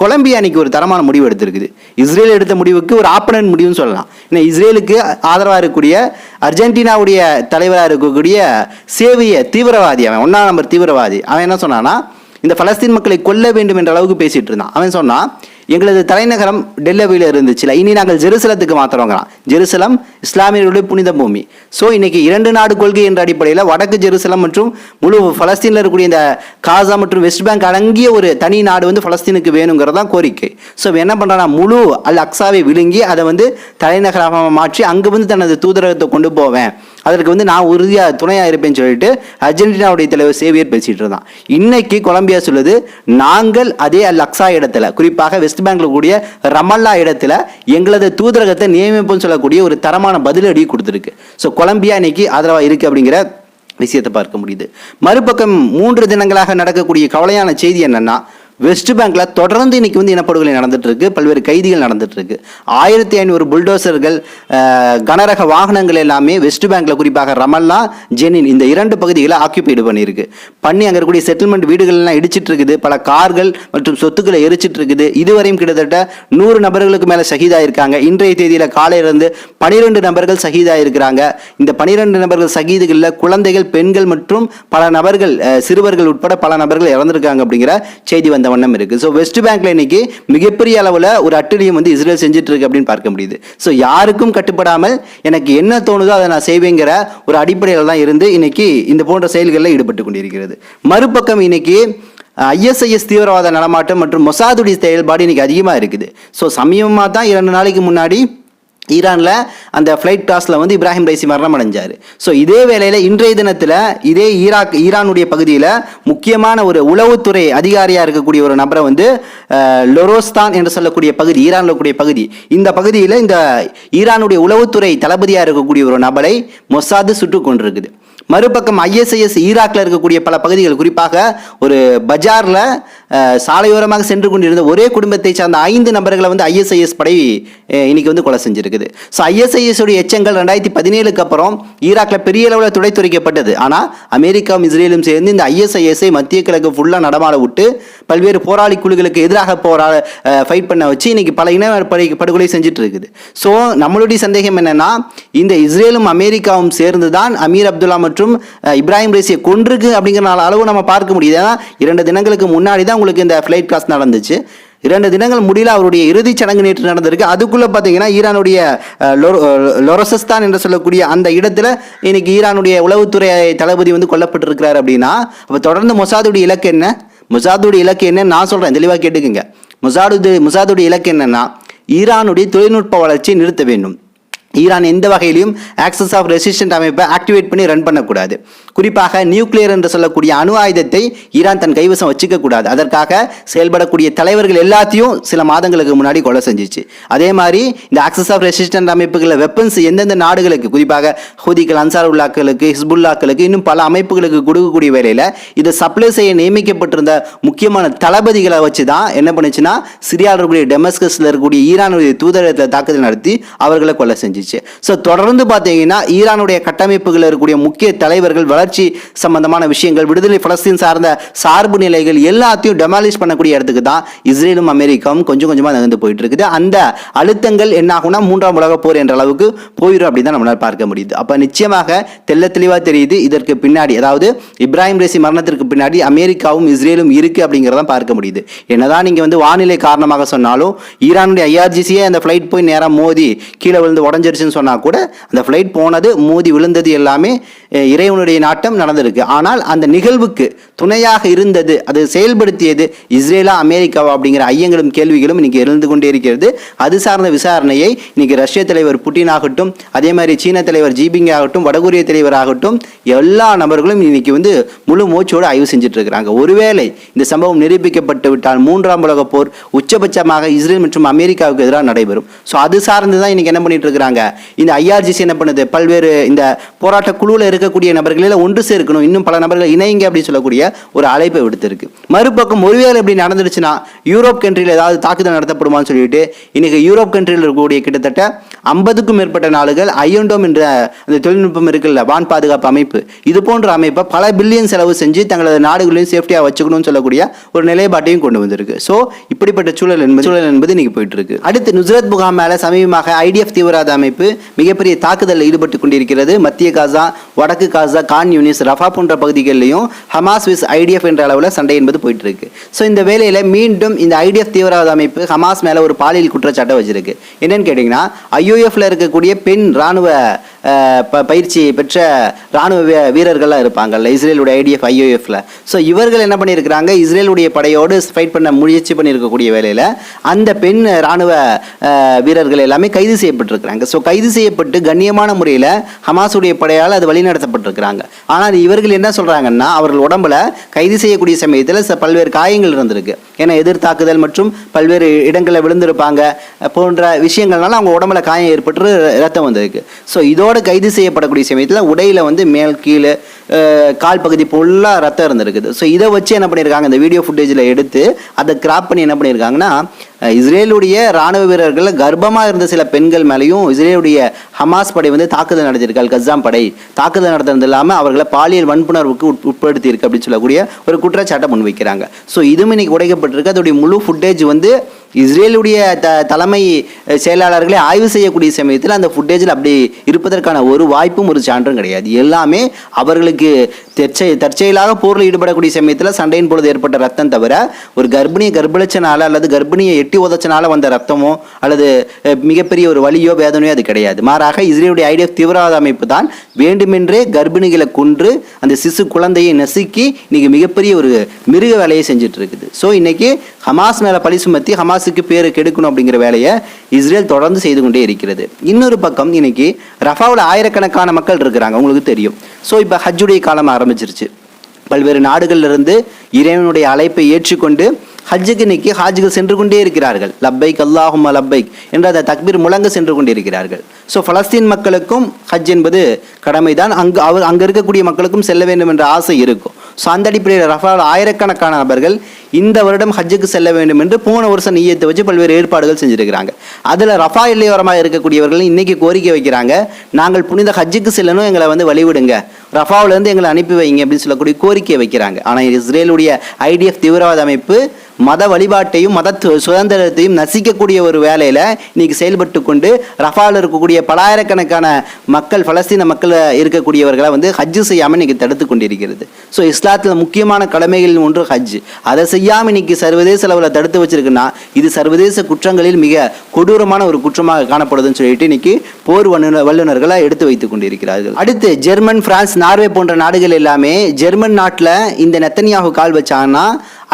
Colombia அன்னைக்கு ஒரு தரமான முடிவு எடுத்திருக்குது. இஸ்ரேல் எடுத்த முடிவுக்கு ஒரு ஆப்பனன்ட் முடிவுன்னு சொல்லலாம். ஏன்னா இஸ்ரேலுக்கு ஆதரவாக இருக்கக்கூடிய அர்ஜென்டினாவுடைய தலைவராக இருக்கக்கூடிய சேவிய தீவிரவாதி அவன் ஒன்றாம் நம்பர் தீவிரவாதி. அவன் என்ன சொன்னான்னா இந்த பலஸ்தீன் மக்களை கொல்ல வேண்டும் என்ற அளவுக்கு பேசிட்டு இருந்தான். அவன் சொன்னான் எங்களது தலைநகரம் டெல்லவியில் இருந்துச்சுல இனி நாங்கள் ஜெருசலத்துக்கு மாத்திரங்கிறோம் ஜெருசலம் இஸ்லாமியர்களுடைய புனித பூமி. ஸோ இன்னைக்கு இரண்டு நாடு கொள்கை என்ற அடிப்படையில் வடக்கு ஜெருசலம் மற்றும் முழு பலஸ்தீனில் இருக்கக்கூடிய இந்த காசா மற்றும் வெஸ்ட் பேங்க் அடங்கிய ஒரு தனி நாடு வந்து பலஸ்தீனுக்கு வேணுங்கிறது தான் கோரிக்கை ஸோ என்ன பண்ணுறான்னா முழு அல் அக்ஸாவை விழுங்கி அதை வந்து தலைநகரமாக மாற்றி அங்கே வந்து தனது தூதரகத்தை கொண்டு போவேன். அதற்கு வந்து நான் உறுதியாக துணையாக இருப்பேன்னு சொல்லிட்டு அர்ஜென்டினாவுடைய தலைவர் சேவியர் பேசிகிட்டு இருந்தான். இன்னைக்கு கொலம்பியா சொல்லுது நாங்கள் அதே லக்ஸா இடத்துல குறிப்பாக வெஸ்ட் பேங்க்ல கூடிய ரமல்லா இடத்துல எங்களது தூதரகத்தை நியமிப்போம்னு சொல்லக்கூடிய ஒரு தரமான பதிலடி கொடுத்துருக்கு. ஸோ கொலம்பியா இன்னைக்கு ஆதரவாக இருக்குது அப்படிங்கிற விஷயத்தை பார்க்க முடியுது. மறுபக்கம் மூன்று தினங்களாக நடக்கக்கூடிய கவலையான செய்தி என்னன்னா வெஸ்ட் பேங்க்ல தொடர்ந்து இன்னைக்கு வந்து இனப்படுகொலை நடந்துட்டு இருக்கு பல்வேறு கைதிகள் நடந்துட்டு இருக்கு ஆயிரத்தி ஐநூறு புல்டோசர்கள் கனரக வாகனங்கள் எல்லாமே வெஸ்ட் பேங்க்ல குறிப்பாக ரமல்லா ஜெனின் இந்த இரண்டு பகுதிகளை ஆக்கியபைடு பண்ணியிருக்கு. பண்ணி அங்க இருக்கக்கூடிய செட்டில்மெண்ட் வீடுகள் எல்லாம் இடிச்சிட்டு இருக்குது பல கார்கள் மற்றும் சொத்துக்களை எரிச்சிட்டு இருக்குது இதுவரையும் கிட்டத்தட்ட நூறு நபர்களுக்கு மேலே சகிதாயிருக்காங்க. இன்றைய தேதியில் காலையில இருந்து பனிரெண்டு நபர்கள் சகிதாயிருக்கிறாங்க. இந்த பனிரெண்டு நபர்கள் சகிதுகளில் குழந்தைகள் பெண்கள் மற்றும் பல நபர்கள் சிறுவர்கள் உட்பட பல நபர்கள் இறந்திருக்காங்க அப்படிங்கிற செய்தி வந்து வண்ணம் இருக்கு. ஸோ வெஸ்ட் பேங்க்ல இன்னைக்கு மிகப்பெரிய அளவில் ஒரு அட்டுழியம் வந்து இஸ்ரேல் செஞ்சுட்டு இருக்கு அப்படின்னு பார்க்க முடியுது. ஸோ யாருக்கும் கட்டுப்படாமல் எனக்கு என்ன தோணுதோ அதை நான் செய்வேங்கிற ஒரு அடிப்படையில் தான் இருந்து இன்னைக்கு இந்த போன்ற செயல்களில் ஈடுபட்டு கொண்டிருக்கிறது. மறுபக்கம் இன்னைக்கு ஐஎஸ்ஐஎஸ் தீவிரவாத நடமாட்டம் மற்றும் மொசாதுடைய செயல்பாடு இன்னைக்கு அதிகமாக இருக்குது. ஸோ சமீபமாக தான் இரண்டு நாளைக்கு முன்னாடி ஈரானில் அந்த ஃப்ளைட் டாஸில் வந்து இப்ராஹிம் ரைசி மரணம் அடைஞ்சார். ஸோ இதே வேளையில் இன்றைய தினத்தில் இதே ஈராக் ஈரானுடைய பகுதியில் முக்கியமான ஒரு உளவுத்துறை அதிகாரியாக இருக்கக்கூடிய ஒரு நபரை வந்து லொரோஸ்தான் என்று சொல்லக்கூடிய பகுதி ஈரானில் இருக்கக்கூடிய பகுதி இந்த பகுதியில் இந்த ஈரானுடைய உளவுத்துறை தளபதியாக இருக்கக்கூடிய ஒரு நபரை மொசாது சுட்டு கொண்டிருக்குது மறுபக்கம் ஐஎஸ்ஐஎஸ் ஈராக்கில் இருக்கக்கூடிய பல பகுதிகள் குறிப்பாக ஒரு பஜார்ல சாலையோரமாக சென்று கொண்டிருந்த ஒரே குடும்பத்தை சார்ந்த ஐந்து நபர்களை வந்து ஐஎஸ்ஐஎஸ் படை இன்னைக்கு வந்து கொலை இருக்குது. ஸோ ஐஎஸ்ஐஎஸ் உடைய எச்சங்கள் ரெண்டாயிரத்தி பதினேழுக்கு அப்புறம் ஈராக்ல பெரிய அளவில் துடைத்துரைக்கப்பட்டது ஆனால் அமெரிக்காவும் இஸ்ரேலும் சேர்ந்து இந்த ஐஎஸ்ஐஎஸ்ஐ மத்திய கிழக்கு ஃபுல்லாக நடமாட விட்டு பல்வேறு போராளி குழுக்களுக்கு எதிராக போரா ஃபைட் பண்ண வச்சு இன்னைக்கு பல இன படை படுகொலை செஞ்சுட்டு இருக்குது. ஸோ நம்மளுடைய சந்தேகம் என்னன்னா இந்த இஸ்ரேலும் அமெரிக்காவும் சேர்ந்து தான் அமீர் அப்துல்லா மற்றும் இப்ராஹிம் ரைசியை கொன்றுக்கு அப்படிங்கிற அளவு நம்ம பார்க்க முடியுது. ஏன்னா இரண்டு தினங்களுக்கு முன்னாடி தான் உங்களுக்கு இந்த ஃப்ளைட் கிளாஸ் நடந்துச்சு. இரண்டு தினங்கள் முடியல அவருடைய இறுதிச் சடங்கு நேற்று நடந்திருக்கு. அதுக்குள்ளே பார்த்தீங்கன்னா ஈரானுடைய லொ- லொரசஸ்தான் என்று சொல்லக்கூடிய அந்த இடத்துல இன்னைக்கு ஈரானுடைய உளவுத்துறை தளபதி வந்து கொல்லப்பட்டிருக்கிறார் அப்படின்னா அப்போ தொடர்ந்து மொசாதுடைய இலக்கு என்ன? மொசாதுடைய இலக்கு என்னன்னு நான் சொல்கிறேன் தெளிவாக கேட்டுக்குங்க. மொசாடு மொசாதுடைய இலக்கு என்னன்னா ஈரானுடைய தொழில்நுட்ப வளர்ச்சியை நிறுத்த வேண்டும். ஈரான் எந்த வகையிலையும் ஆக்சஸ் ஆஃப் ரெசிஸ்டன்ட் அமைப்பை ஆக்டிவேட் பண்ணி ரன் பண்ணக்கூடாது. குறிப்பாக நியூக்ளியர் என்று சொல்லக்கூடிய அணு ஆயுதத்தை ஈரான் தன் கைவசம் வச்சுக்கக்கூடாது அதற்காக செயல்படக்கூடிய தலைவர்கள் எல்லாத்தையும் சில மாதங்களுக்கு முன்னாடி கொலை செஞ்சிச்சு. அதே மாதிரி இந்த ஆக்சஸ் ஆஃப் ரெசிஸ்டன்ட் அமைப்புகளில் வெப்பன்ஸ் எந்தெந்த நாடுகளுக்கு குறிப்பாக ஹூதிகள் அன்சார் உல்லாக்களுக்கு ஹிஸ்புல்லாக்களுக்கு இன்னும் பல அமைப்புகளுக்கு கொடுக்கக்கூடிய வேலையில் இதை சப்ளை செய்ய நியமிக்கப்பட்டிருந்த முக்கியமான தளபதிகளை வச்சு தான் என்ன பண்ணுச்சுன்னா சிரியாவில் இருக்கக்கூடிய டெமஸ்கஸில் இருக்கக்கூடிய ஈரானுடைய தூதரகத்தில் தாக்குதல் நடத்தி அவர்களை கொலை செஞ்சுச்சு. ஸோ தொடர்ந்து பார்த்தீங்கன்னா ஈரானுடைய கட்டமைப்புகளில் இருக்கக்கூடிய முக்கிய தலைவர்கள் வளர்ச்சி சம்பந்தமான விஷயங்கள் விடுதலை பலஸ்தீன் சார்ந்த சார்பு நிலைகள் எல்லாத்தையும் டெமாலிஷ் பண்ணக்கூடிய இடத்துக்கு தான் இஸ்ரேலும் அமெரிக்காவும் கொஞ்சம் கொஞ்சமாக நகர்ந்து போயிட்டு இருக்குது. அந்த அழுத்தங்கள் என்ன ஆகும்னா மூன்றாம் உலக போர் என்ற அளவுக்கு போயிடும் அப்படின்னு தான் நம்மளால் பார்க்க முடியுது. அப்போ நிச்சயமாக தெல்ல தெளிவாக தெரியுது இதற்கு பின்னாடி அதாவது இப்ராஹிம் ரேசி மரணத்திற்கு பின்னாடி அமெரிக்காவும் இஸ்ரேலும் இருக்கு அப்படிங்கிறத பார்க்க முடியுது. என்னதான் நீங்க வந்து வானிலை காரணமாக சொன்னாலும் ஈரானுடைய ஐஆர்ஜிசியே அந்த ஃப்ளைட் போய் நேரம் மோதி கீழே விழுந்து உடஞ்சிருச்சு வந்துருச்சுன்னு சொன்னால் கூட அந்த ஃப்ளைட் போனது மோதி விழுந்தது எல்லாமே இறைவனுடைய நாட்டம் நடந்திருக்கு. ஆனால் அந்த நிகழ்வுக்கு துணையாக இருந்தது அது செயல்படுத்தியது இஸ்ரேலா அமெரிக்காவா அப்படிங்கிற ஐயங்களும் கேள்விகளும் இன்னைக்கு எழுந்து கொண்டே இருக்கிறது. அது சார்ந்த விசாரணையை இன்னைக்கு ரஷ்ய தலைவர் புட்டின் ஆகட்டும் அதே மாதிரி சீன தலைவர் ஜிபிங் ஆகட்டும் வடகொரிய தலைவர் ஆகட்டும் எல்லா நபர்களும் இன்னைக்கு வந்து முழு மூச்சோடு ஆய்வு செஞ்சுட்டு இருக்கிறாங்க ஒருவேளை இந்த சம்பவம் நிரூபிக்கப்பட்டு விட்டால் மூன்றாம் உலக போர் உச்சபட்சமாக இஸ்ரேல் மற்றும் அமெரிக்காவுக்கு எதிராக நடைபெறும். ஸோ அது சார்ந்து தான் இன்னைக்கு என்ன பண்ணிட்டு இருக்கிறாங்க இந்த ஐஆர்ஜிசி என்ன பண்ணுது? பல்வேறு இந்த போராட்ட குழுவில் இருக்கக்கூடிய நபர்களில் ஒன்று சேர்க்கணும். இன்னும் பல நபர்கள் இணைங்க அப்படின்னு சொல்லக்கூடிய ஒரு அழைப்பை விடுத்திருக்கு. மறுபக்கம் ஒருவேளை இப்படி நடந்துருச்சுன்னா யூரோப் கண்ட்ரியில் ஏதாவது தாக்குதல் நடத்தப்படுமான்னு சொல்லிட்டு இன்னைக்கு யூரோப் கண்ட்ரியில் இருக்கக்கூடிய கிட்டத்தட்ட ஐம்பதுக்கும் மேற்பட்ட நாடுகள் ஐயண்டோம் என்ற அந்த தொழில்நுட்பம் இருக்குல்ல வான் பாதுகாப்பு அமைப்பு. இது போன்ற அமைப்பை பல பில்லியன் செலவு செஞ்சு தங்களது நாடுகளையும் சேஃப்டியாக வச்சுக்கணும்னு சொல்லக்கூடிய ஒரு நிலைப்பாட்டையும் கொண்டு வந்திருக்கு. ஸோ இப்படிப்பட்ட சூழல் என்பது சூழல் என்பது இன்னைக்கு போயிட்டு இருக்கு. அடுத்து நுசரத் முகாம் மேலே சமீபமாக ஐடிஎஃப் தீவிரவாத அமைப்பு மிகப்பெரிய தாக்குதலில் ஈடுபட்டு கொண்டிருக்கிறது. மத்திய காசா வடக்கு காசா கான் யூனிஸ் ரஃபா போன்ற பகுதிகளிலையும் ஹமாஸ் விஸ் ஐடிஎஃப் என்ற அளவில் சண்டை என்பது போயிட்டு இருக்கு ஸோ இந்த வேலையில் மீண்டும் இந்த ஐடிஎஃப் தீவிரவாத அமைப்பு ஹமாஸ் மேலே ஒரு பாலியல் குற்றச்சாட்டை வச்சிருக்கு. என்னன்னு கேட்டிங்கன்னா ஐயூஎஃப்ல இருக்கக்கூடிய பெண் இராணுவ ப- பயிற்சி பெற்ற ராணுவ வீ- வீரர்கள்லாம் இருப்பாங்கல்ல இஸ்ரேலுடைய ஐடிஎஃப் ஐஓஎஃப்ல ஸோ இவர்கள் என்ன பண்ணியிருக்கிறாங்க? இஸ்ரேலுடைய படையோடு ஃபைட் பண்ண முயற்சி பண்ணியிருக்கக்கூடிய வேலையில் அந்த பெண் ராணுவ வீரர்கள் எல்லாமே கைது செய்யப்பட்டிருக்கிறாங்க. ஸோ கைது செய்யப்பட்டு கண்ணியமான முறையில் ஹமாஸுடைய படையால் அது வழிநடத்தப்பட்டிருக்கிறாங்க. ஆனால் இவர்கள் என்ன சொல்கிறாங்கன்னா அவர்கள் உடம்புல கைது செய்யக்கூடிய சமயத்தில் பல்வேறு காயங்கள் இருந்திருக்கு. ஏன்னா எதிர் தாக்குதல் மற்றும் பல்வேறு இடங்களில் விழுந்திருப்பாங்க போன்ற விஷயங்கள்னால அவங்க உடம்புல காயம் ஏற்பட்டு ரத்தம் வந்திருக்கு. ஸோ இதோட கைது செய்யப்படக்கூடிய சமயத்தில் உடையில வந்து மேல் கீழே கால் பகுதி ஃபுல்லாக ரத்தம் இருந்திருக்குது. ஸோ இதை வச்சு என்ன பண்ணியிருக்காங்க? இந்த வீடியோ ஃபுட்டேஜில் எடுத்து அதை கிராப் பண்ணி என்ன பண்ணியிருக்காங்கன்னா இஸ்ரேலுடைய ராணுவ வீரர்கள் கர்ப்பமாக இருந்த சில பெண்கள் மேலேயும் இஸ்ரேலுடைய ஹமாஸ் படை வந்து தாக்குதல் நடத்தியிருக்காள் கஸ்ஸாம் படை. தாக்குதல் நடத்துறது இல்லாமல் அவர்களை பாலியல் வன்புணர்வுக்கு உட்படுத்தியிருக்கு அப்படின்னு சொல்லக்கூடிய ஒரு குற்றச்சாட்டை முன்வைக்கிறாங்க. ஸோ இதுவும் இன்னைக்கு உடைக்கப்பட்டிருக்கு. அதோடைய முழு ஃபுட்டேஜ் வந்து இஸ்ரேலுடைய த தலைமை செயலாளர்களை ஆய்வு செய்யக்கூடிய சமயத்தில் அந்த ஃபுட்டேஜில் அப்படி இருப்பதற்கான ஒரு வாய்ப்பும் ஒரு சான்றும் கிடையாது. எல்லாமே அவர்களுக்கு தற்செய தற்செயலாக போரில் ஈடுபடக்கூடிய சமயத்தில் சண்டையின் பொழுது ஏற்பட்ட ரத்தம் தவிர ஒரு கர்ப்பிணியை கர்ப்பளிச்சனால அல்லது கர்ப்பிணியை எட்டி உதச்சனால வந்த ரத்தமோ அல்லது மிகப்பெரிய ஒரு வலியோ வேதனையோ அது கிடையாது. மாறாக இஸ்ரேலுடைய ஐடிஎஃப் தீவிரவாத அமைப்பு தான் வேண்டுமென்றே கர்ப்பிணிகளை கொன்று அந்த சிசு குழந்தையை நசுக்கி இன்னைக்கு மிகப்பெரிய ஒரு மிருக வேலையை செஞ்சுட்டு இருக்குது ஸோ இன்னைக்கு ஹமாஸ் மேல பழி சுமத்தி ஹமாஸுக்கு பேரை கெடுக்கணும் அப்படிங்கிற வேலையை இஸ்ரேல் தொடர்ந்து செய்து கொண்டே இருக்கிறது. இன்னொரு பக்கம் இன்னைக்கு ரஃபாவில் ஆயிரக்கணக்கான மக்கள் இருக்கிறாங்க உங்களுக்கு தெரியும். ஸோ இப்போ ஹஜ்ஜுடைய காலம் ஆரம்பிச்சிருச்சு. பல்வேறு நாடுகளிலிருந்து இறைவனுடைய அழைப்பை ஏற்றுக்கொண்டு ஹஜ்ஜுக்கு நிற்கி ஹாஜிகள் சென்று கொண்டே இருக்கிறார்கள். லப்பைக் அல்லாஹும் லப்பைக் என்ற அதை தக்பீர் முழங்க சென்று கொண்டிருக்கிறார்கள் ஸோ பலஸ்தீன் மக்களுக்கும் ஹஜ் என்பது கடமைதான். அங்கு அவர் அங்கே இருக்கக்கூடிய மக்களுக்கும் செல்ல வேண்டும் என்ற ஆசை இருக்கும். ஸோ அந்த அடிப்படையில் ரஃபால் ஆயிரக்கணக்கான நபர்கள் இந்த வருடம் ஹஜ்ஜுக்கு செல்ல வேண்டும் என்று போன வருஷம் நீயத்தை வச்சு பல்வேறு ஏற்பாடுகள் செஞ்சுருக்கிறாங்க. அதில் ரஃபா எல்லையோரமாக இருக்கக்கூடியவர்கள் இன்றைக்கி கோரிக்கை வைக்கிறாங்க. நாங்கள் புனித ஹஜ்ஜுக்கு செல்லணும் எங்களை வந்து வழிவிடுங்க. ரஃபாவிலேருந்து எங்களை அனுப்பி வைங்க அப்படின்னு சொல்லக்கூடிய கோரிக்கை வைக்கிறாங்க. ஆனால் இஸ்ரேலுடைய ஐடிஎஃப் தீவிரவாத அமைப்பு மத வழிபாட்டையும் மத சுதந்திரத்தையும் நசிக்கக்கூடிய ஒரு வேலையில் இன்னைக்கு செயல்பட்டு கொண்டு ரஃபாவில் இருக்கக்கூடிய பலாயிரக்கணக்கான மக்கள் பலஸ்தீன மக்கள் இருக்கக்கூடியவர்களை வந்து ஹஜ்ஜு செய்யாமல் இன்னைக்கு தடுத்து கொண்டிருக்கிறது. ஸோ இஸ்லாத்தில் முக்கியமான கடமைகளில் ஒன்று ஹஜ் அதை செய்யாமல் இன்னைக்கு சர்வதேச அளவில் தடுத்து வச்சிருக்குன்னா இது சர்வதேச குற்றங்களில் மிக கொடூரமான ஒரு குற்றமாக காணப்படுதுன்னு சொல்லிட்டு இன்னைக்கு போர் வல்லுநர் வல்லுநர்களை எடுத்து வைத்துக் கொண்டிருக்கிறார்கள். அடுத்து ஜெர்மன் பிரான்ஸ் நார்வே போன்ற நாடுகள் எல்லாமே ஜெர்மன் நாட்டில் இந்த நெத்தனியாகு கால் வச்சாங்கன்னா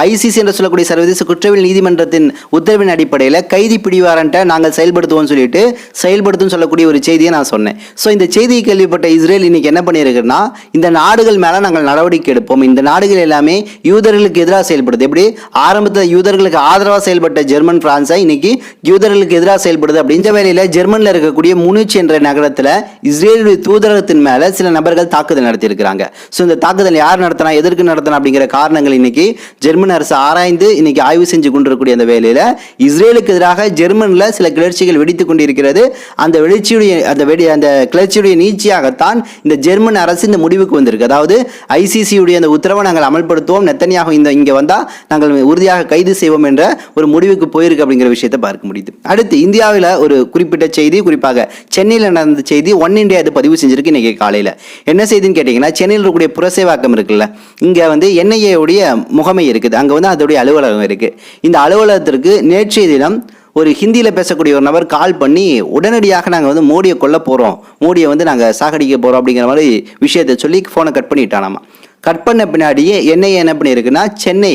ஐசிசி என்று சொல்லக்கூடிய சர்வதேச குற்றவியல் நீதிமன்றத்தின் உத்தரவின் அடிப்படையில் கைதி பிடிவாரண்ட்டை நாங்கள் செயல்படுத்துவோம்னு சொல்லிட்டு செயல்படுத்தும் சொல்லக்கூடிய ஒரு செய்தியை நான் சொன்னேன். ஸோ இந்த செய்தியை கேள்விப்பட்ட இஸ்ரேல் இன்னைக்கு என்ன பண்ணியிருக்குன்னா இந்த நாடுகள் மேலே நாங்கள் நடவடிக்கை எடுப்போம். இந்த நாடுகள் எல்லாமே யூதர்களுக்கு எதிராக செயல்படுது. எப்படி? ஆரம்பத்தில் யூதர்களுக்கு ஆதரவாக செயல்பட்ட ஜெர்மன் பிரான்ஸை இன்னைக்கு யூதர்களுக்கு எதிராக செயல்படுது. அப்படின்ற வேலையில் ஜெர்மனில் இருக்கக்கூடிய முனிச் என்ற நகரத்தில் இஸ்ரேலுடைய தூதரகத்தின் மேலே சில நபர்கள் தாக்குதல் நடத்தியிருக்கிறாங்க. ஸோ இந்த தாக்குதல் யார் நடத்தினா எதற்கு நடத்தினா அப்படிங்கிற காரணங்கள் இன்னைக்கு ஜெர்மன் அரசு ஆராய்ந்து இன்னைக்கு ஆய்வு செஞ்சு கொண்டிருக்கக்கூடிய அந்த வேலையில் இஸ்ரேலுக்கு எதிராக ஜெர்மன்ல சில கிளர்ச்சிகள் வெடித்து கொண்டிருக்கிறது. அந்த வெளிச்சியுடைய அந்த வெடி அந்த கிளர்ச்சியுடைய நீச்சியாகத்தான் இந்த ஜெர்மன் அரசு இந்த முடிவுக்கு வந்திருக்கு. அதாவது ஐசிசியுடைய அந்த உத்தரவை நாங்கள் அமல்படுத்துவோம். நெத்தனியாக இந்த இங்கே வந்தால் நாங்கள் உறுதியாக கைது செய்வோம் என்ற ஒரு முடிவுக்கு போயிருக்கு அப்படிங்கிற விஷயத்தை பார்க்க முடியுது. அடுத்து இந்தியாவில் ஒரு குறிப்பிட்ட செய்தி குறிப்பாக சென்னையில் நடந்த செய்தி ஒன் இண்டியா இது பதிவு செஞ்சிருக்கு இன்னைக்கு காலையில். என்ன செய்தின்னு கேட்டிங்கன்னா சென்னையில் இருக்கக்கூடிய புரசேவாக்கம் இருக்குல்ல இங்கே வந்து என்ஐஏ உடைய முகமை இருக்குது. அங்கே வந்து அதோடைய அலுவலகம் இருக்குது இந்த அலுவலகத்திற்கு நேற்றைய தினம் ஒரு ஹிந்தியில் பேசக்கூடிய ஒரு நபர் கால் பண்ணி உடனடியாக நாங்கள் வந்து மோடியை கொல்ல போகிறோம் மோடியை வந்து நாங்கள் சாகடிக்க போகிறோம் அப்படிங்கிற மாதிரி விஷயத்தை சொல்லி ஃபோனை கட் பண்ணிட்டானாமா. கட் பண்ண பின்னாடியே என்ஐஏ என்ன பண்ணியிருக்குன்னா சென்னை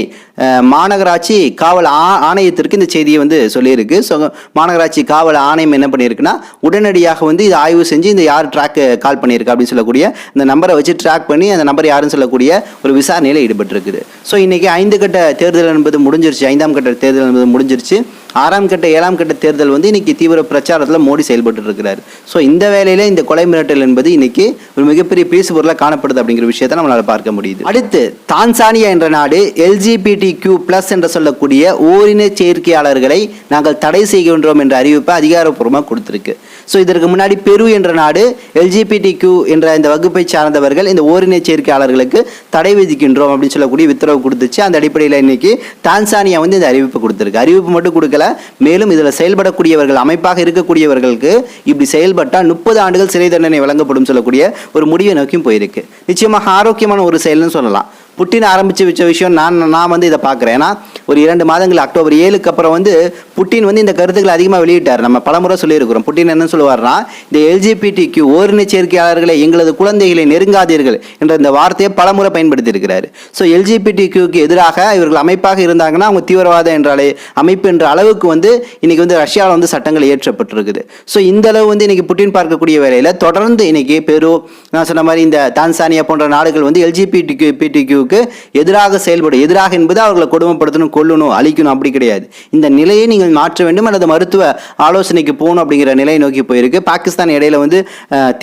மாநகராட்சி காவல் ஆ ஆணையத்திற்கு இந்த செய்தியை வந்து சொல்லியிருக்கு. ஸோ மாநகராட்சி காவல் ஆணையம் என்ன பண்ணியிருக்குன்னா உடனடியாக வந்து இதை ஆய்வு செஞ்சு இந்த யார் ட்ராக் கால் பண்ணியிருக்கா அப்படின்னு சொல்லக்கூடிய இந்த நம்பரை வச்சு ட்ராக் பண்ணி அந்த நம்பர் யாருன்னு சொல்லக்கூடிய ஒரு விசாரணையில் ஈடுபட்டிருக்குது. ஸோ இன்றைக்கி ஐந்து கட்ட தேர்தல் என்பது முடிஞ்சிருச்சு. ஐந்தாம் கட்ட தேர்தல் என்பது முடிஞ்சிருச்சு. ஆறாம் கட்ட ஏழாம் கட்ட தேர்தல் வந்து இன்னைக்கு தீவிர பிரச்சாரத்தில் மோடி செயல்பட்டு இருக்கிறார் ஸோ இந்த வேலையில இந்த கொலை மிரட்டல் என்பது இன்னைக்கு ஒரு மிகப்பெரிய பேசு பொருளாக காணப்படுது அப்படிங்கிற விஷயத்தை நம்மளால் பார்க்க முடியுது. அடுத்து தான்சானியா என்ற நாடு எல்ஜிபிடி கியூ பிளஸ் என்று சொல்லக்கூடிய ஓரின சேர்க்கையாளர்களை நாங்கள் தடை செய்கின்றோம் என்ற அறிவிப்பை அதிகாரப்பூர்வமாக கொடுத்துருக்கு. ஸோ இதற்கு முன்னாடி பெரு என்ற நாடு எல்ஜிபிடி கியூ என்ற இந்த வகுப்பை சார்ந்தவர்கள் இந்த ஓரின சேர்க்கையாளர்களுக்கு தடை விதிக்கின்றோம் அப்படின்னு சொல்லக்கூடிய உத்தரவு கொடுத்துச்சு. அந்த அடிப்படையில் இன்னைக்கு தான்சானியா வந்து இந்த அறிவிப்பு கொடுத்துருக்கு. அறிவிப்பு மட்டும் கொடுக்கல மேலும் இதில் செயல்படக்கூடியவர்கள் அமைப்பாக இருக்கக்கூடியவர்களுக்கு இப்படி செயல்பட்டால் முப்பது ஆண்டுகள் சிறை தண்டனை வழங்கப்படும் சொல்லக்கூடிய ஒரு முடிவை நோக்கியும் போயிருக்கு. நிச்சயமாக ஆரோக்கியமான ஒரு செயல்னு சொல்லலாம். புட்டின் ஆரம்பித்து வச்ச விஷயம் நான் நான் வந்து இதை பார்க்குறேன். ஏன்னா ஒரு இரண்டு மாதங்கள் அக்டோபர் ஏழுக்கு அப்புறம் வந்து புட்டின் வந்து இந்த கருத்துக்களை அதிகமாக வெளியிட்டார். நம்ம பலமுறை சொல்லியிருக்கிறோம். புட்டின் என்ன சொல்லுவார்னா இந்த எல்ஜிபிடி கியூ ஓரின சேர்க்கையாளர்களை எங்களது குழந்தைகளை நெருங்காதீர்கள் என்ற இந்த வார்த்தையை பலமுறை பயன்படுத்தியிருக்கிறார். ஸோ எல்ஜிபிடி கியூக்கு எதிராக இவர்கள் அமைப்பாக இருந்தாங்கன்னா அவங்க தீவிரவாத என்றாலே அமைப்பு என்ற அளவுக்கு வந்து இன்னைக்கு வந்து ரஷ்யாவில் வந்து சட்டங்கள் இயற்றப்பட்டிருக்குது. ஸோ இந்த அளவு வந்து இன்னைக்கு புட்டின் பார்க்கக்கூடிய வேலையில் தொடர்ந்து இன்னைக்கு பெரு நான் சொன்ன மாதிரி இந்த தான்சானியா போன்ற நாடுகள் வந்து எல்ஜிபிடி கியூ பிடிக்யூக்கு எதிராக செயல்படும் எதிராக என்பது அவர்களை கொடுமைப்படுத்தணும் கொல்லணும் அழிக்கணும் அப்படி கிடையாது. இந்த நிலையை நீங்கள் மாற்ற வேண்டும். அல்லது மருத்துவ ஆலோசனைக்கு போகணும் அப்படிங்கிற நிலையை நோக்கி போயிருக்கு. பாகிஸ்தான் இடையில வந்து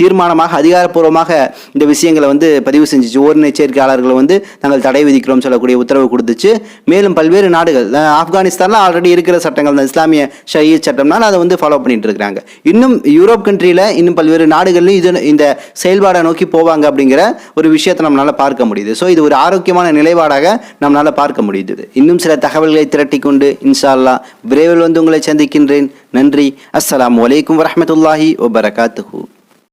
தீர்மானமாக அதிகாரப்பூர்வமாக இந்த விஷயங்களை வந்து பதிவு செஞ்சிச்சு. ஓரின சேர்க்கையாளர்களை வந்து நாங்கள் தடை விதிக்கிறோம் சொல்லக்கூடிய உத்தரவு கொடுத்துச்சு. மேலும் பல்வேறு நாடுகள் ஆப்கானிஸ்தானில் ஆல்ரெடி இருக்கிற சட்டங்கள் இந்த இஸ்லாமிய ஷஹீத் சட்டம்னால் அதை வந்து ஃபாலோ பண்ணிட்டு இருக்காங்க. இன்னும் யூரோப் கண்ட்ரியில் இன்னும் பல்வேறு நாடுகள்லையும் இது இந்த செயல்பாடை நோக்கி போவாங்க அப்படிங்கிற ஒரு விஷயத்தை நம்மளால் பார்க்க முடியுது. ஸோ இது ஒரு ஆரோக்கியமான நிலைப்பாடாக நம்மளால் பார்க்க முடியுது இன்னும் சில தகவல்களை திரட்டி கொண்டு இன்ஷா விரைவில் வந்து உங்களை சந்திக்கின்றேன். நன்றி. அஸ்ஸலாமு வலைக்கம் வரமத்துல்லாஹி வபரகாத்துஹு.